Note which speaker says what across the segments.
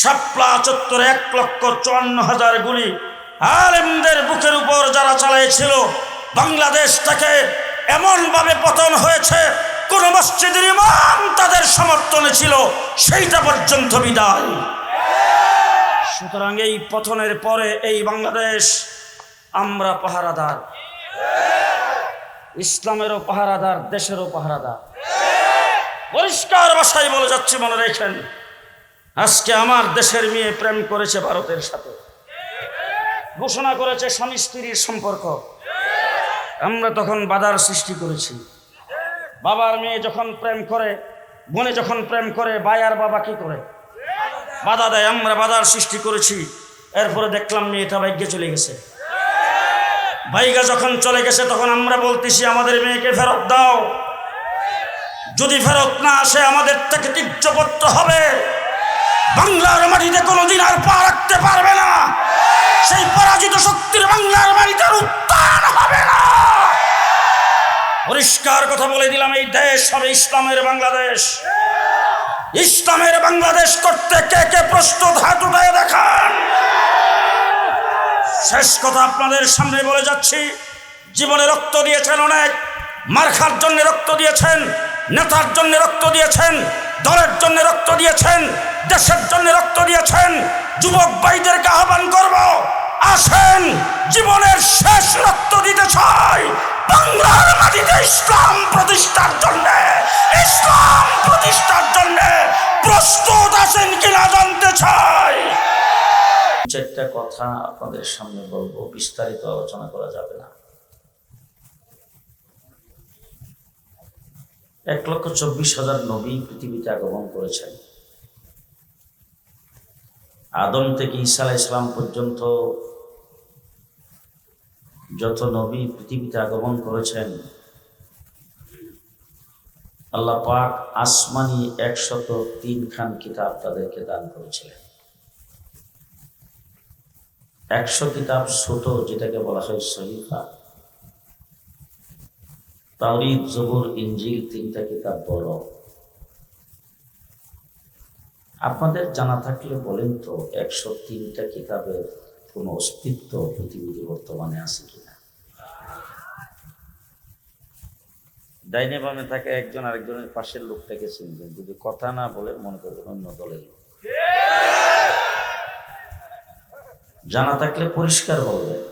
Speaker 1: শাপলা চত্বরে এক লক্ষ চুয়ান্ন হাজার গুলি আলেমদের বুকের উপর যারা চালিয়েছিল বাংলাদেশ থেকে এমনভাবে পতন হয়েছে, কোন মসজিদের ইমাম তাদের সমর্থনে ছিল, সেইটা পর্যন্ত বিদায়। সুতরাং এই পতনের পরে এই বাংলাদেশ আমরা পাহারাদার। ইসলামেরও পাহারাদার, দেশেরও পাহারাদার। পরিষ্কার ভাষায় বলে যাচ্ছে, মনে রেখেন। আজকে আমার দেশের মেয়ে প্রেম করেছে ভারতের সাথে। ঘোষণা করেছে স্বামী স্ত্রীর সম্পর্ক। আমরা তখন বাধার সৃষ্টি করেছি। বাবার মেয়ে যখন প্রেম করে, বোনে যখন প্রেম করে বায়ার বাবা কি করে? বাধা দেয়, আমরা বাধার সৃষ্টি করেছি। এরপরে দেখলাম মেয়েটা ভাগ্যে চলে গেছে। ভাইগা যখন চলে গেছে, তখন আমরা বলতেছি, আমাদের মেয়েকে ফেরত দাও। যদি ফেরত না আসে, আমাদের থেকে তীর্য করতে হবে। বাংলার মাটিতে কোনোদিন আর পা রাখতে পারবে না। সেই পরাজিত শক্তির বাংলার মাটিতে আর উত্থান হবে না। পরিষ্কার কথা বলে দিলাম, এই দেশ হবে ইসলামের বাংলাদেশ। ইসলামের বাংলাদেশ করতে কে কে প্রস্তুত হাত দেখান। শেষ কথা আপনাদের সামনে বলে যাচ্ছি, জীবনে রক্ত দিয়েছেন অনেক, মার্খার জন্য রক্ত দিয়েছেন, নেতার জন্য রক্ত দিয়েছেন দলের জন্য রক্ত দিয়েছেন, দেশের জন্য রক্ত দিয়েছেন, যুবক ভাইদেরকে আহ্বান করব, আসেন, জীবনের শেষ রক্ত দিতে চাই, বাংলার মাটিতে ইসলাম প্রতিষ্ঠার জন্য, ইসলাম প্রতিষ্ঠার জন্য প্রস্তুত আছেন কিনা জানতে চাই। চারটা কথা আপনাদের সামনে বলব, বিস্তারিত আলোচনা করা যাবে না। এক লক্ষ চব্বিশ হাজার নবী পৃথিবীতে আগমন করেছেন। আদম থেকে ঈসা ইসলাম পর্যন্ত যত নবী পৃথিবীতে আগমন করেছেন, আল্লাহ পাক আসমানি একশত তিন খান কিতাব তাদেরকে দান করেছিলেন। একশো কিতাব ছোট, যেটাকে বলা হয় সহিফা তাওরিদ জবুর ইঞ্জিল তিনটা কিতাব বড় আপনাদের জানা থাকলে বলেন তো, একশো তিনটা কিতাবের কোনো অস্তিত্ব পৃথিবীতে বর্তমানে আছে কিনা? ডাইনে বামে থাকে একজন আরেকজনের পাশের লোকটাকে চিনবেন। যদি কথা না বলে মনে করবেন অন্য দলের লোক। জানা থাকলে পরিষ্কার বলবে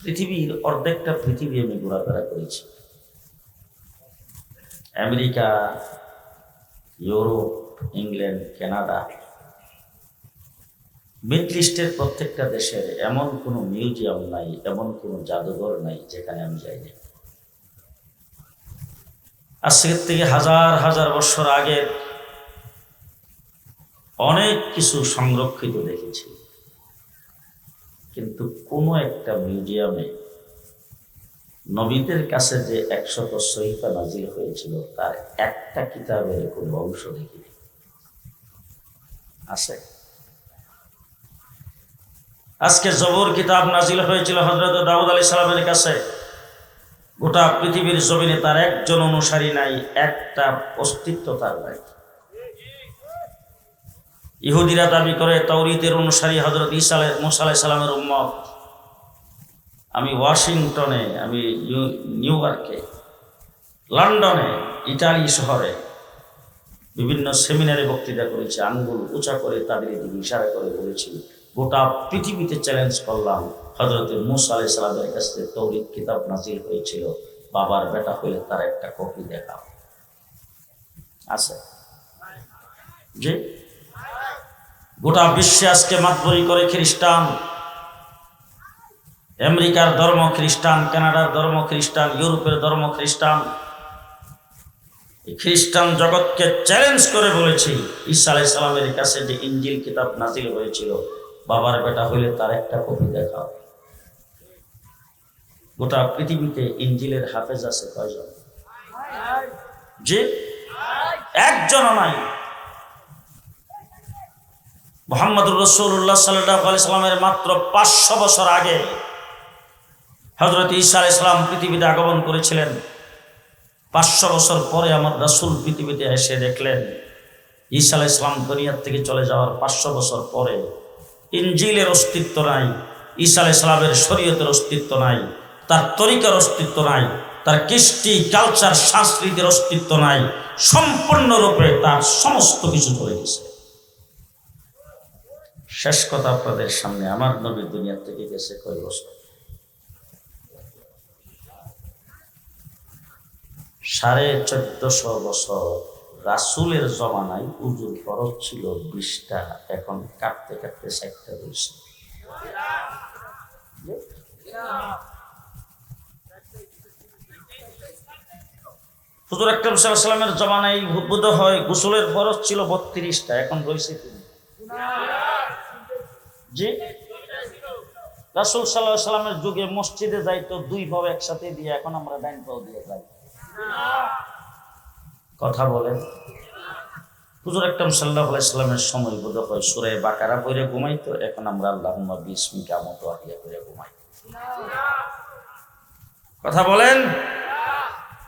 Speaker 1: পৃথিবীর অর্ধেকটা পৃথিবী আমি ঘোরাফেরা করেছি। America, Europe, England, Canada, middle ইস্টের প্রত্যেকটা দেশের এমন কোনো মিউজিয়াম নাই, এমন কোনো জাদুঘর নাই যেখানে আমি যাইনি। আজকের থেকে হাজার হাজার বছর আগের অনেক কিছু সংরক্ষিত দেখেছি। কোনো একটা মিউজিয়ামে নবীদের কাছে যে একশত সহিফা নাজিল হয়েছিল, তার একটা কিতাবের কোনো অংশ দেখিনি। আছে। আজকে জবর কিতাব নাজিল হয়েছিল হজরত দাউদ আলী সালামের কাছে। গোটা পৃথিবীর জমিনে তার একজন অনুসারী নাই, একটা অস্তিত্ব তার নাই। ইহুদিরা দাবি করে তৌরিতের অনুসারী হজরত ইসা মুসা সালামের উম্মত। আমি ওয়াশিংটনে, আমি নিউ- ইয়র্কে, লন্ডনে, ইটালি শহরে বিভিন্ন সেমিনারে বক্তৃতা করেছি, আঙ্গুল উঁচা করে তাদের দিকে ইশারা করে বলেছি, গোটা পৃথিবীতে চ্যালেঞ্জ করলাম হজরত মুসা আলাই সালামের কাছ তৌরিত কিতাব নাজিল হয়েছিল, বাবার বেটা হলে তার একটা কপি দেখাও। আছে? যে গোটা বিশ্বে আজকে মাতবরি করে খ্রিস্টান। আমেরিকার ধর্ম খ্রিস্টান, কানাডার ধর্ম খ্রিস্টান, ইউরোপের ধর্ম খ্রিস্টান। খ্রিস্টান জগৎকে চ্যালেঞ্জ করে বলেছি, ঈসা আলাই সালামের কাছে যে ইঞ্জিল কিতাব নাজিল হয়েছিল, বাবার বেটা হইলে তার একটা কপি দেখাও। গোটা পৃথিবীতে ইঞ্জিলের হাফেজ আছে কয়জন? যে একজনও নাই। মোহাম্মদুর রসুল্লাহ সাল্লাহ আলি সাল্লামের মাত্র পাঁচশো বছর আগে হজরত ঈসা আলি সাল্লাম পৃথিবীতে আগমন করেছিলেন। পাঁচশো বছর পরে আমার রসুল পৃথিবীতে এসে দেখলেন, ঈসা আলাহ ইসলাম দুনিয়ার থেকে চলে যাওয়ার পাঁচশো বছর পরে ইঞ্জিলের অস্তিত্ব নাই, ঈসা আলাহ ইসলামের শরীয়তের অস্তিত্ব নাই, তার তরিকার অস্তিত্ব নাই, তার কৃষ্টি কালচার সংস্কৃতির অস্তিত্ব নাই, সম্পূর্ণরূপে তার সমস্ত কিছু চলে গেছে। শেষ কথা আপনাদের সামনে, আমার নবী দুনিয়ার থেকে গেছে কয় বছর? সাড়ে চোদ্দশো বছর রাসুলের জমানায় উজুর ফরজ ছিল বিশটা, এখন কাটতে কাটতে ষাটটা রয়েছে হুজুর আকরম সাল্লামের জমানায় বোধ হয়, গোসলের ফরজ ছিল বত্রিশটা, এখন রয়েছে তিনি জি রাসুল সাল্লাহ সাল্লামের যুগে মসজিদে যাইতো দুই ভাবে একসাথে দিয়ে এখন আমরা ডাইন পাও দিয়ে যাই। কথা বলেন। হুজুর একদম সাল্লাহ আলাইসাল্লামের সময় বোধ হয় সুরে বাকারা বইরে ঘুমাইতো এখন আমরা আল্লাহ বিস্মিকা মতো আহিয়া করে ঘুমাই। কথা বলেন।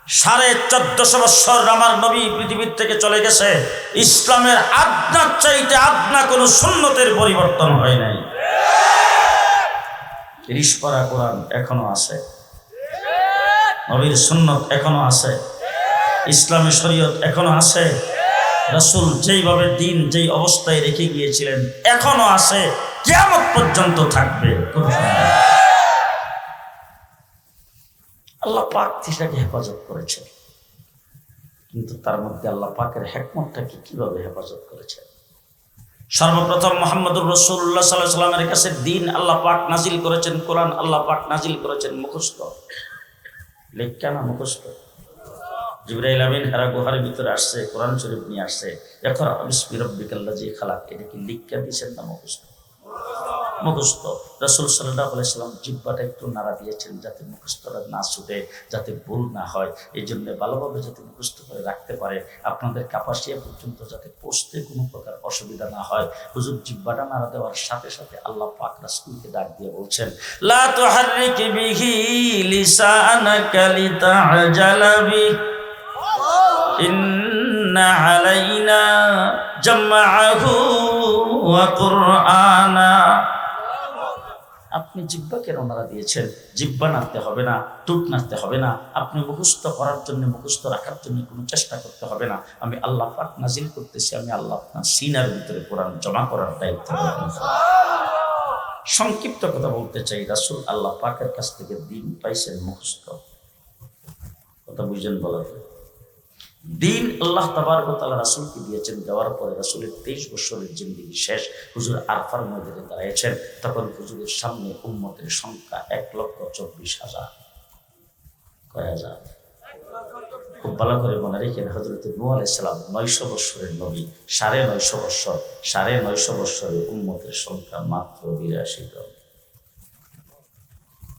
Speaker 1: সাড়ে চোদ্দশো বৎসর আমার নবী পৃথিবীর থেকে চলে গেছে। ইসলামের আদনার চাইতে আদনা কোনো সুন্নতের পরিবর্তন হয় নাই। রিসপরা কোরআন এখনও আছে। নবীর সুন্নত এখনও আছে। ইসলামী শরীয়ত এখনও আছে। রাসূল যেইভাবে দিন, যেই অবস্থায় রেখে গিয়েছিলেন, এখনও আছে। কেমন পর্যন্ত থাকবে। আল্লাহ পাক সেটাকে হেফাজত করেছেন। কিন্তু তার মধ্যে আল্লাহ পাকের হেকমতটাকে কীভাবে হেফাজত করেছেন? সর্বপ্রথম মোহাম্মদুর রসুল্লাহ সাল্লাহ সাল্লামের কাছে দিন আল্লাহ পাক নাজিল করেছেন, কোরআন আল্লাহ পাক নাজিল করেছেন, মুখস্থ। লেখা না মুখস্থ? জিব্রাইল আমিন হেরা গুহার ভিতরে আসছে, কোরআন শরীফ নিয়ে আসছে। এখন বিসমি রব্বিকাল্লাহ যে খালাক এটা কি লিখা দিয়েছেন না মুখস্থ। মুখস্থ। রসুল সাল্লাহ আলাইসাল্লাম জিব্বাটা একটু নাড়া দিয়েছেন যাতে মুখস্থটা না ছুটে, যাতে ভুল না হয়। এই জন্য ভালোভাবে যাতে মুখস্থ করে রাখতে পারে। আপনাদের কাপাসিয়া পর্যন্ত যাতে পৌঁছতে কোনো প্রকার অসুবিধা না হয়। হুজুর জিব্বাটা নাড়া দেওয়ার সাথে সাথে আল্লাহ পাক রাসূলকে ডাক দিয়ে বলছেন, লা আপনি জিব্বা কেন নাড়া দিয়েছেন? জিব্বা নাড়তে হবে না টুট নাড়তে হবে না। আপনি মুখস্থ করার জন্য, মুখস্থ রাখার জন্য কোনো চেষ্টা করতে হবে না। আমি আল্লাহ পাক নাজিল করতেছি, আমি আল্লাহ আপনার সিনার ভিতরে কোরআন জমা করার দায়িত্ব সংক্ষিপ্ত কথা বলতে চাই, রাসুল আল্লাহ পাকের কাছ থেকে দিন পাইছেন মুখস্থ। কথা বুঝছেন বলার দিন আল্লাহ তাবারকতালা রাসুলকে দিয়েছেন, দেওয়ার পরে রাসুলের তেইশ বছরের জিন্দিগি শেষ। হুজুর আরফার ময়দানে দাঁড়িয়েছেন, তখন হুজুরের সামনে উম্মতের সংখ্যা এক লক্ষ চব্বিশ হাজার। খুব ভালো করে মনে রেখেন হজরত নু আলাইসালাম নয়শো বৎসরের নবী, সাড়ে নয়শো বৎসর, সাড়ে নয়শো বৎসরের উন্মতের সংখ্যা মাত্র বিরাশি জন।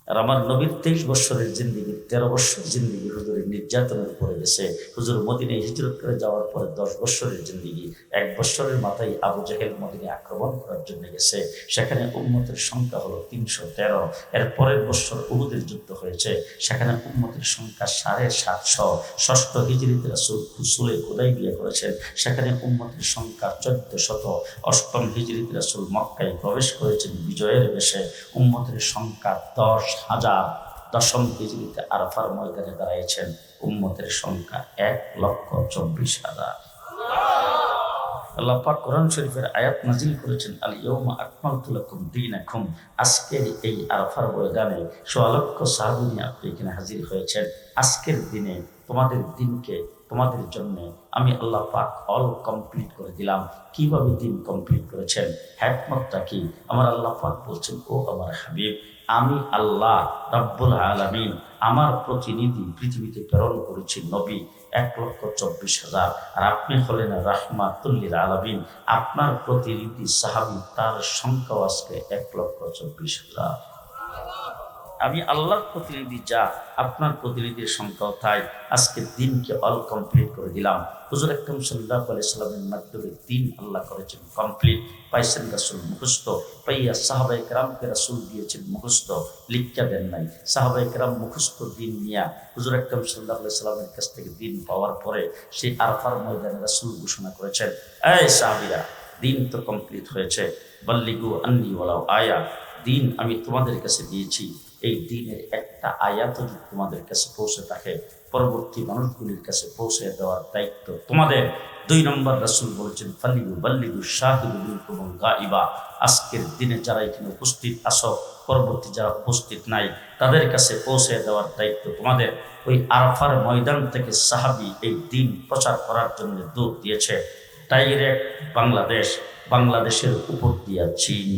Speaker 1: আর আমার নবীর তেইশ বৎসরের জিন্দিগি তেরো বৎসর জিন্দিগি হুজুরের নির্যাতনের উপরে গেছে। হুজুর মদিনে হিজরত করে যাওয়ার পরে দশ বৎসরের জিন্দিগি, এক বৎসরের মাথায় আবু জাহেল মদিনে আক্রমণ করার জন্য গেছে। সেখানে উম্মতের সংখ্যা হলো তিনশো তেরো। এর পরের বৎসর উহুদের যুদ্ধ হয়েছে। সেখানে উম্মতের সংখ্যা সাড়ে সাতশো। ষষ্ঠ হিজড়িতে রাসুল হুসুলে খোদাই বিয়ে করেছেন। সেখানে উম্মতের সংখ্যা চোদ্দ শত অষ্টম হিজড়িতে রাসুল মক্কায় প্রবেশ করেছেন বিজয়ের বেশে। উম্মতের সংখ্যা দশ। হাজার দশম হিজড়িতে আরফার ময়দানে দাঁড়িয়েছেন উম্মতের সংখ্যা এক লক্ষ চব্বিশ হাজার। আল্লাহ কোরআন শরীফের আয়াত নাজিল করেছেন, আল ইয়ৌমা আকমালতু লাকুম দীনাকুম। আজকের এই আরফার ময়দানে সোয়া লক্ষ সাহাবী নিয়ে আপনি এখানে হাজির হয়েছেন। আজকের দিনে তোমাদের দিনকে, তোমাদের জন্য আমি আল্লাহ পাক অল কমপ্লিট করে দিলাম। কীভাবে দিন কমপ্লিট করেছেন? হ্যাকমতটা কি? আমার আল্লাহ পাক বলছেন, ও আমার হাবিব আমি আল্লাহ রব্বুল আলমিন আমার প্রতিনিধি পৃথিবীতে প্রেরণ করেছি নবী এক লক্ষ চব্বিশ হাজার। আর আপনি হলেন রাহমাতুল্লিল আলমিন। আপনার প্রতিনিধি সাহাবি, তার সংখ্যাও আজকে এক লক্ষ চব্বিশ হাজার। আমি আল্লাহর প্রতিনিধি যা, আপনার প্রতিনিধির সংখ্যাও তাই আজকে দিনকে অল কমপ্লিট করে দিলাম। হুজুর আকরম সাল্লাহ আলাইসাল্লামের মাধ্যমে দিন আল্লাহ করেছেন কমপ্লিট পাইছেন রাসুল মুখস্থ। পাইয়া সাহাবাই কেরামকে রাসুল দিয়েছেন মুখস্থ। লিখা দেন নাই। সাহাবাই কেরাম মুখস্থ দিন নিয়া হুজুর আকরম সাল্লাহ সাল্লামের কাছ থেকে দিন পাওয়ার পরে সেই আরফার ময়দানে রাসুল ঘোষণা করেছেন, এই সাহাবিরা, দিন তো কমপ্লিট হয়েছে। বল্লিগু আন্নি ওলাও আয়া। দিন আমি তোমাদের কাছে দিয়েছি। এই দিনের একটা আয়াত যদি তোমাদের কাছে পৌঁছে থাকে, পরবর্তী মানুষগুলির কাছে পৌঁছে দেওয়ার দায়িত্ব তোমাদের। দুই নম্বর রাসুল বলছেন ফাল্লিগু বাল্লিগু শাহিদুল গাইবা আজকের দিনে যারা এখানে উপস্থিত আসো পরবর্তী যারা উপস্থিত নাই, তাদের কাছে পৌঁছে দেওয়ার দায়িত্ব তোমাদের। ওই আরফার ময়দান থেকে সাহাবি এই দিন প্রচার করার জন্য দূর দিয়েছে। ডাইরেক্ট বাংলাদেশ, বাংলাদেশের উপর দিয়া চীন।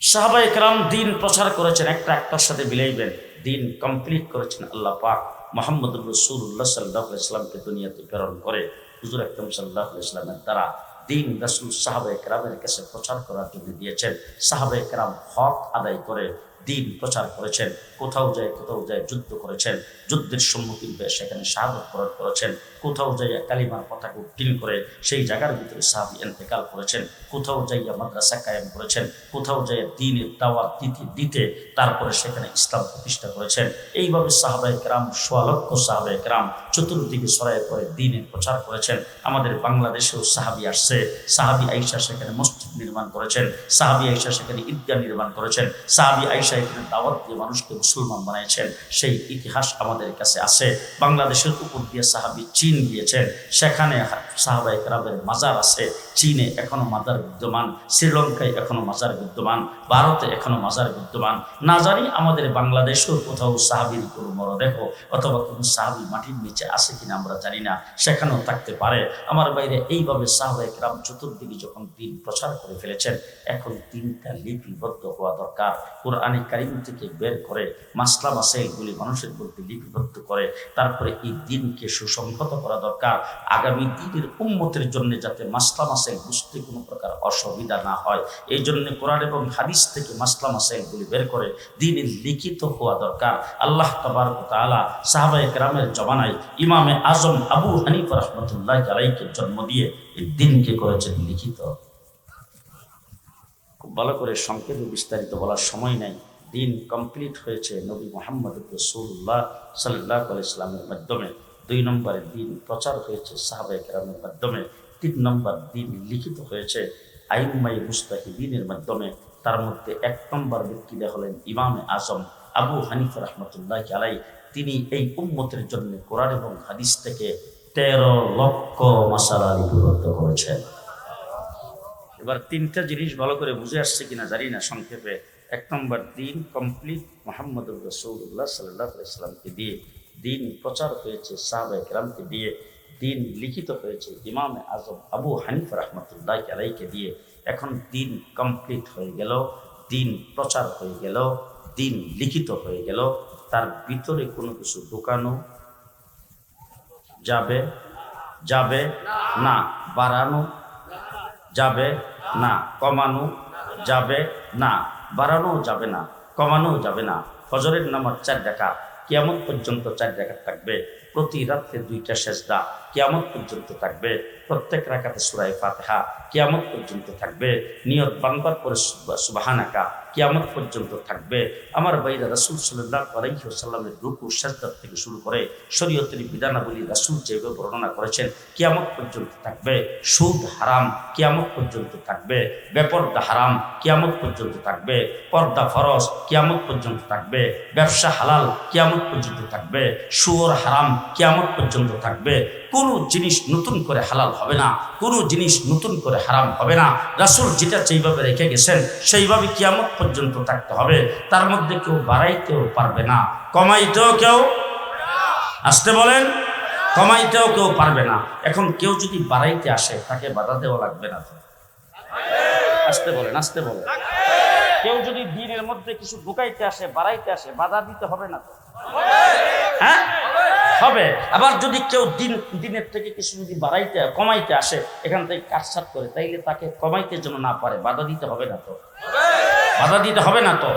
Speaker 1: সাহাবাই একরাম দিন প্রচার করেছেন, একটা একটার সাথে মিলাইবেন। দিন কমপ্লিট করেছেন আল্লাহ পাক। মোহাম্মদ রসুল্লাহ সাল্লাহ ইসলামকে দুনিয়াতে প্রেরণ করে। হুজুর আকরম সাল্লাহ ইসলামের দ্বারা দিন রসুল সাহাবা একরামের কাছে প্রচার করার জন্য দিয়েছেন। সাহাবা একরাম হক আদায় করে। দিন প্রচার করেছেন, কোথাও যায় কোথাও যায় যুদ্ধ করেছেন, যুদ্ধের সম্মুখীন হয়ে সেখানে শাহাদত বরণ করেছেন, কোথাও যাইয়া কালিমার পতাকা উত্তীর্ণ করে সেই জায়গার ভিতরে সাহাবি এন্তেকাল করেছেন, কোথাও যাইয়া মাদ্রাসা কায়েম করেছেন, কোথাও যাইয়া দিনের দাওয়াত দিতে দিতে তারপরে সেখানে ইসলাম প্রতিষ্ঠা করেছেন। এইভাবে সাহাবাই কেরাম, সোয়া লক্ষ সাহাবাই কেরাম চতুর্দিকে সরাই করে দিনের প্রচার করেছেন। আমাদের বাংলাদেশেও সাহাবি আসছে, সাহাবি আইসা সেখানে মসজিদ নির্মাণ করেছেন, সাহাবি আইসা সেখানে ঈদগাহ নির্মাণ করেছেন, সাহাবি আইসা এখানে দাওয়াত দিয়ে মানুষকে মুসলমান বানিয়েছেন, সেই ইতিহাস আমাদের কাছে আছে। বাংলাদেশের উপর দিয়ে সাহাবি চীন গিয়েছেন, সেখানে সাহাবা একরামের মাজার আছে, চীনে এখনও মাজার বিদ্যমান, শ্রীলঙ্কায় এখনও মাজার বিদ্যমান, ভারতে এখনও মাজার বিদ্যমান। না জানি আমাদের বাংলাদেশেও কোথাও সাহাবির কোনো মরদেহ অথবা কোনো সাহাবি মাটির নিচে আছে কিনা আমরা জানি না, সেখানেও থাকতে পারে। আমার বাইরে এইভাবে সাহাবা একরাম চতুর্দিকে যখন দিন প্রচার করে ফেলেছেন, এখন দিনটা লিপিবদ্ধ হওয়া দরকার। কোরআনে কারিম থেকে বের করে মাসলা মাসাইলগুলি মানুষের মধ্যে লিপিবদ্ধ করে, তারপরে এই দিনকে সুসংহত করা দরকার। আগামী দিনের উন্মতের জন্য যাতে মাসলা মাসাইল বুঝতে কোনো প্রকার অসুবিধা না হয়। এই জন্য কোরআন এবং হাদিস থেকে মাসলা মাসাইলগুলি বের করে দিনের লিখিত হওয়া দরকার। আল্লাহ তবার তালা সাহাবাই গ্রামের জমানায় ইমামে আজম আবু হানিফ রহমতুল্লাহ আলাইকে জন্ম দিয়ে এই দিনকে করেছেন লিখিত। খুব ভালো করে সংক্ষেপে বিস্তারিত বলার সময় নাই। দিন কমপ্লিট হয়েছে নবী মোহাম্মদ রসুল্লাহ সাল্লাহ ইসলামের মাধ্যমে। দুই নম্বরে দিন প্রচার হয়েছে সাহাবাই কেরামের মাধ্যমে তিন নম্বর দিন লিখিত হয়েছে। আইনমাই মুস্তাহিদিনের মাধ্যমে তার মধ্যে এক নম্বর ব্যক্তিরা হলেন ইমামে আজম। আবু হানিফ রহমতুল্লাহ আলাই তিনি এই উম্মতের জন্য কোরআন এবং হাদিস থেকে তেরো লক্ষ মাসালা লিপিবদ্ধ করেছেন। এবার তিনটা জিনিস ভালো করে বুঝে আসছে কিনা জানি না, সংক্ষেপে। এক নম্বর দিন কমপ্লিট মোহাম্মদ রসৌল্লাহ সাল্লাহ ইসলামকে দিয়ে দিন প্রচার হয়েছে সাহাবা একরামকে দিয়ে, দিন লিখিত হয়েছে ইমাম আজম আবু হানিফ রহমতুল্লাহ আলাইকে দিয়ে। এখন দিন কমপ্লিট হয়ে গেল, দিন প্রচার হয়ে গেল, দিন লিখিত হয়ে গেল। তার ভিতরে কোনো কিছু ঢুকানো যাবে যাবে না, বাড়ানো যাবে না, কমানো যাবে না বাড়ানো যাবে না কমানো যাবে না। ফজরের নামাজ চার ডাকা কিয়ামত পর্যন্ত চার জায়গা থাকবে। প্রতি রাত্রে দুইটা সেজদা কিয়ামত পর্যন্ত থাকবে। প্রত্যেক রাখাতে সুরাই ফাতেহা কিয়ামত পর্যন্ত থাকবে। নিয়ত বাংবার পরে সুবাহানাকা কিয়ামত পর্যন্ত থাকবে। আমার বাইরা রাসুল সাল্লাহ আলাইসাল্লামের রুকু সাজদার থেকে শুরু করে শরীয়তের বিধানাবলী রাসুল যেভাবে বর্ণনা করেছেন, কিয়ামত পর্যন্ত থাকবে। সুদ হারাম, কিয়ামত পর্যন্ত থাকবে। বেপর্দা হারাম, কিয়ামত পর্যন্ত থাকবে। পর্দা ফরজ, কিয়ামত পর্যন্ত থাকবে। ব্যবসা হালাল, কিয়ামত পর্যন্ত থাকবে। সুয়র হারাম কিয়ামত পর্যন্ত থাকবে। কোনো জিনিস নতুন করে হালাল হবে না, কোনো জিনিস নতুন করে হারাম হবে না। রাসুল যেটা যেইভাবে রেখে গেছেন, সেইভাবে কিয়ামত পর্যন্ত থাকতে হবে। তার মধ্যে কেউ বাড়াইতেও পারবে না। কমাইতেও কেউ আসতে বলেন, কমাইতেও কেউ পারবে না। এখন কেউ যদি বাড়াইতে আসে, তাকে বাধা দেওয়া লাগবে না আসতে বলেন আসতে বলেন। কেউ যদি দিনের মধ্যে কিছু ঢুকাইতে আসে, বাড়াইতে আসে, বাধা দিতে হবে না হ্যাঁ? হবে। আবার যদি কেউ দিন, দিনের থেকে কিছু যদি বাড়াইতে, কমাইতে আসে, এখান থেকে কাটসাট করে, তাইলে তাকে কমাইতে জন্য না পারে, বাধা দিতে হবে না তো। বাধা দিতে হবে না তো।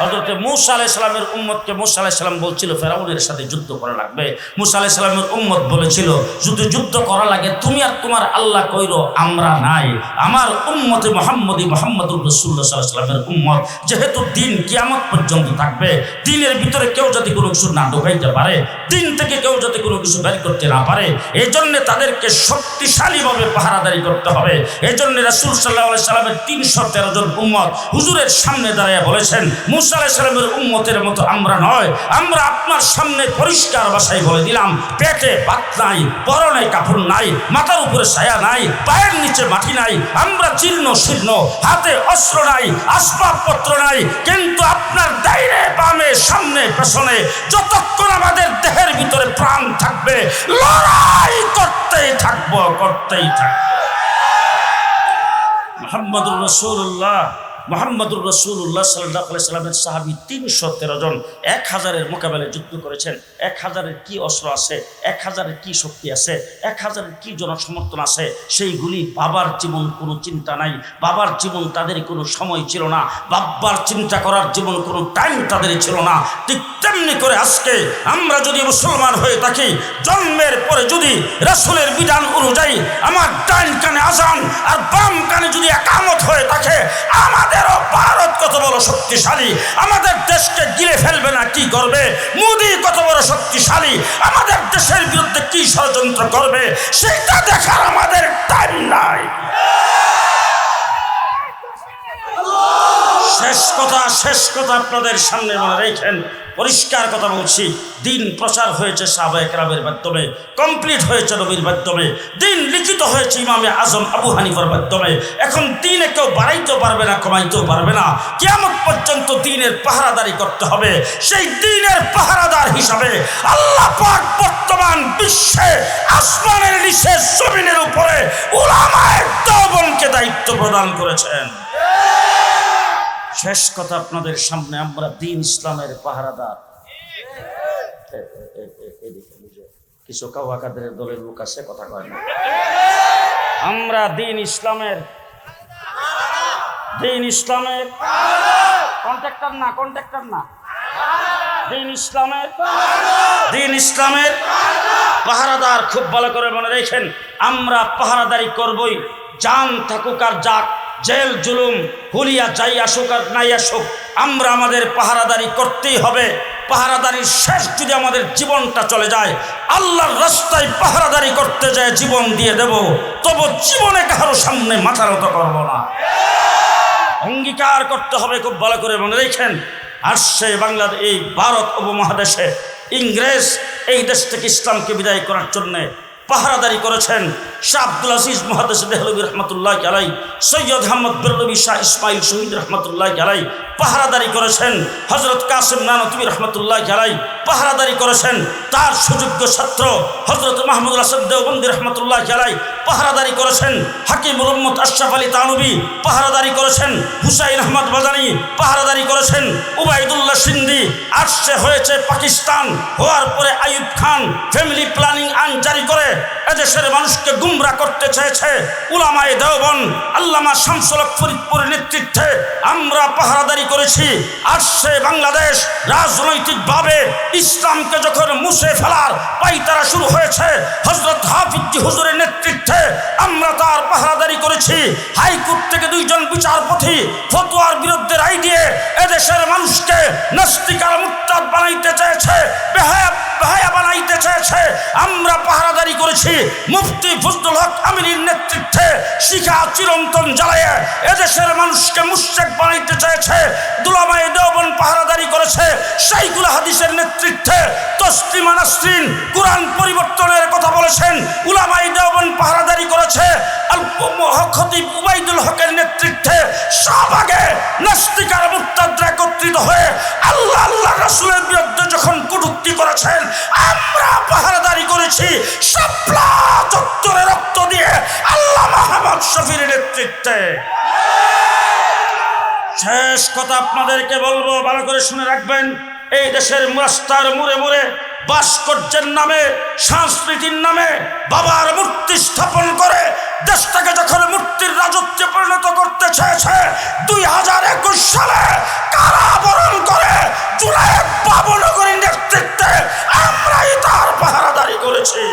Speaker 1: হজরতে মুসা আলাহ সালামের উম্মতকে মুসা আলাহ বলছিল, ফেরাউনের সাথে যুদ্ধ করা লাগবে। মুসা আলাহ সাল্লামের উম্মত বলেছিল, যদি যুদ্ধ করা লাগে, তুমি আর তোমার আল্লাহ কইরো, আমরা নাই। আমার উম্মতে মোহাম্মদী মোহাম্মদুর রসুল্লাহ সাল্লাহ সাল্লামের উম্মত। যেহেতু দিন কিয়ামত পর্যন্ত থাকবে, দিনের ভিতরে কেউ যদি কোনো কিছু না ঢোকাইতে পারে, দিন থেকে কেউ যদি কোনো কিছু বের করতে না পারে এই জন্য তাদেরকে শক্তিশালীভাবে পাহারাদারি করতে হবে। এই জন্য রাসুল সাল্লাহ সাল্লামের তিনশো তেরো জন উম্মত, হুজুরের সামনে দাঁড়িয়ে বলেছেন, মুসা উম্মতের মতো আমরা নয়। আমরা আপনার সামনে পরিষ্কার বাসায় বলে দিলাম, পেটে ভাত নাই, পরনে কাপড় নাই, মাথার উপরে ছায়া নাই, পায়ের নিচে মাটি নাই, আমরা জীর্ণ শীর্ণ, হাতে অস্ত্র নাই, আসবাবপত্র নাই, কিন্তু আপনার দাইরে বামে, সামনে পেছনে যতক্ষণ আমাদের দেহের ভিতরে প্রাণ থাকবে, লড়াই করতেই থাকব করতেই থাকব। মোহাম্মদুর রসুল্লাহ মোহাম্মদুর রসুল্লাহ সাল্লাহ সাল্লামের সাহাবি তিনশো তেরো জন এক হাজারের মোকাবেলায় যুদ্ধ করেছেন। এক হাজারের কি অস্ত্র আছে? এক হাজারের কি শক্তি আছে? এক হাজারের কি জনসমর্থন আছে? সেইগুলি বাবার জীবন কোনো চিন্তা নাই। বাবার জীবন তাদের কোনো সময় ছিল না। বাবার চিন্তা করার জীবন কোনো টাইম তাদের ছিল না। ঠিক তেমনি করে আজকে আমরা যদি মুসলমান হয়ে থাকি, জন্মের পরে যদি রাসুলের বিধান অনুযায়ী আমার ডাইন কানে আসান আর বাম কানে যদি একামত বড় শক্তিশালী। আমাদের দেশকে গিরে ফেলবে না, কি করবে? মোদি কত বড় শক্তিশালী। আমাদের দেশের বিরুদ্ধে কি ষড়যন্ত্র করবে, সেটা দেখার আমাদের টাইম নাই। শেষ কথা শেষ কথা আপনাদের সামনে মনে রেখেন। পরিষ্কার কথা বলছি। দিন প্রচার হয়েছে সাবেক রাবের মাধ্যমে কমপ্লিট হয়েছে নবীর মাধ্যমে। দিন লিখিত হয়েছে ইমামে আজম আবু হানিফার মাধ্যমে। এখন দিনে কেউ বাড়াইতেও পারবে না, কমাইতেও পারবে না। কেমন পর্যন্ত দিনের পাহারাদারি করতে হবে। সেই দিনের পাহারাদার হিসাবে আল্লাহ পাক বর্তমান বিশ্বে আসমানের নিচে জমিনের উপরে উলামায়ের দবনকে দায়িত্ব প্রদান করেছেন। শেষ কথা আপনাদের সামনে, আমরা দিন ইসলামের পাহারাদার। কিছু কাওয়াকাদের দলের লোক আছে, কথা কয় না। আমরা দিন ইসলামের দিন ইসলামের, কন্ট্রাক্টর না কন্ট্রাক্টর না। দিন ইসলামের দিন ইসলামের পাহারাদার খুব ভালো করে মনে রেখেন, আমরা পাহারাদারি করবই, জান থাকুক আর যাক। জেল, জুলুম, হুলিয়া যাই আসুক আর নাই আসুক, আমরা আমাদের পাহারাদারি করতেই হবে। পাহারাদারির শেষ যদি আমাদের জীবনটা চলে যায়, আল্লাহর রাস্তায় পাহারাদারি করতে যায় জীবন দিয়ে দেব, তবু জীবনে কারও সামনে মাথা নত করব না। অঙ্গীকার করতে হবে খুব ভালো করে মনে রেখেন। আসছে বাংলাদেশ এই ভারত উপমহাদেশে ইংরেজ এই দেশ থেকে ইসলামকে বিদায় করার জন্যে পাহারাদারি করেছেন শাহ আব্দুল আজিজ মহাদেশ দেহলবী রহমতুল্লাহ আলাই সৈয়দ আহমদ বেরলবী শাহ ইসমাইল শহীদ রহমতুল্লাহ আলাই পাহারাদারি করেছেন হজরত কাসিম নানতবী রহমতুল্লাহ আলাই পাহারাদারি করেছেন, তার সুযোগ্য ছাত্র হজরত মাহমুদ হাসান দেওবন্দি রহমতুল্লাহ আলাই পাহারাদারি করেছেন হাকিম মোহাম্মদ আশরাফ আলী তানুবি পাহারাদারি করেছেন, হুসাইন আহমদ বাজানি পাহারাদারি করেছেন উবাইদুল্লাহ সিন্দি আসছে হয়েছে পাকিস্তান, হওয়ার পরে আইয়ুব খান ফ্যামিলি প্ল্যানিং আইন জারি করে এদেশের মানুষকে গুমরা করতে চেয়েছে উলামায়ে দেওবন আল্লামা শামসুলক ফরিদপুরের নেতৃত্বে আমরা পাহারাদারি করেছি। আসছে বাংলাদেশ রাজনৈতিকভাবে ইসলামকে যখন মুছে ফেলার পাইতারা শুরু হয়েছে হজরত হাফিজি হুজুরের নেতৃত্বে আমরা তার পাহারাদারি করেছি। হাইকোর্ট থেকে দুইজন বিচারপতি ফতোয়ার বিরুদ্ধে রায় দিয়ে এদেশের মানুষকে নাস্তিকার মুক্তাদ বানাইতে চেয়েছে। বেহায়া বেহায়া বানাইতে চেয়েছে। আমরা পাহারাদারি করেছি। মুফতি ফজলুল হক আমিনীর নেতৃত্বে শিখা চিরন্তন জ্বালায় এদেশের মানুষকে মুশেক বানাইতে চেয়েছে। দুলামাই দেওবন পাহারাদারি করেছে। সাইকুল হাদিসের নেতৃত্বে তসলিমা নাসরিন কোরআন পরিবর্তনের কথা বলেছেন। উলামাই দেওবন পাহারাদারি করেছে। আল খতিব উবাইদুল হকের নেতৃত্বে শাহবাগে নাস্তিকার মুক্তাদ্রা একত্রিত হয়ে করেছেন আমরা পাহারাদারি করেছি শাপলা চত্বরে রক্ত দিয়ে আল্লাহ মাহমদ শফির নেতৃত্বে। শেষ কথা আপনাদেরকে বলব, ভালো করে শুনে রাখবেন, এই দেশের রাস্তার মুড়ে মুড়ে ভাস্কর্যের নামে, সংস্কৃতির নামে বাবার মূর্তি স্থাপন করে দেশটাকে যখন মূর্তির রাজত্বে পরিণত করতে চেয়েছে, দুই হাজার একুশ সালে কারাবরণ করে জুলাই বাবনগরীর নেতৃত্বে আমরাই তার পাহারাদারি করেছি।